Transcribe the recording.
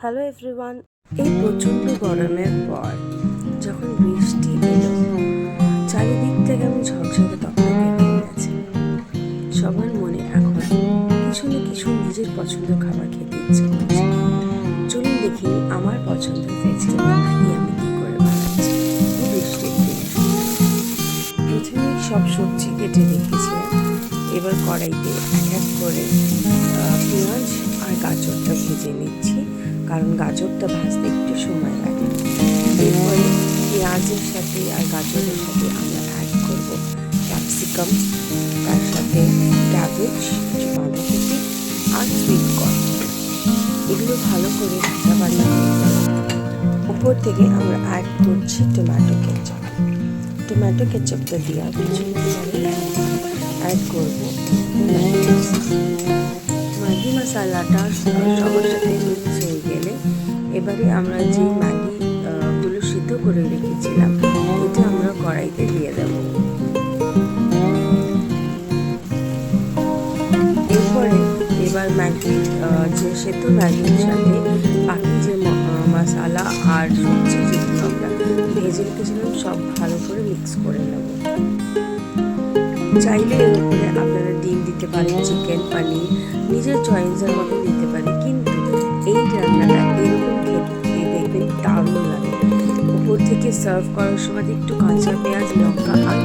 Hello everyone এই প্রচণ্ড গরমের পর যখন বৃষ্টি এলো, চারিদিক থেকে আমি ঝকঝকে তখন হয়ে গেছে। সবার মনে এখন কিছু না কিছু নিজের পছন্দ খাবার খেতে ইচ্ছে করছে। চলুন দেখি আমার পছন্দের ম্যাগি আমি কী করে বানাচ্ছি। বৃষ্টির দিনে। প্রথমে সব সবজি কেটে রেখেছিলাম এবার কড়াইতে এক এক করে ভেজে নিচ্ছি, কারণ গাজরটা ভাজতে একটু সময় লাগে। এরপরে পেঁয়াজের সাথে আর গাজরের সাথে আমরা অ্যাড করব ক্যাপসিকাম তার সাথে ক্যাবেজ কিছু বাঁধাকপি আর সুইট কর্ন এগুলো ভালো করে ভাজা ভাজা উপর থেকে আমরা অ্যাড করছি টমেটো কেচাপ টমেটো কেচাপটা দেওয়ার পরে অ্যাড করব। মশলাটা সবার সাথে মিক্স হয়ে গেলে এবারে আমরা যে ম্যাগি আহ, গুলো সিদ্ধ করে রেখেছিলাম এটা আমরা কড়াইতে দিয়ে দেব। এরপরে এবার ম্যাগি যে সেদ্ধ ম্যাগির সাথে বাকি যে মশলা আর সবজি যেগুলো আমরা ভেজে রেখেছিলাম সব ভালো করে মিক্স করে নেব। চাইলে এর উপরে আপনারা ডিম দিতে পারি, চিকেন পানির, নিজের চয়েসের মতো দিতে পারি। কিন্তু এই রান্নাটা এরকম খেতে দেখবেন দারুণ লাগে। উপর থেকে সার্ভ করার সময় একটু কাঁচা পেঁয়াজ, লঙ্কা আর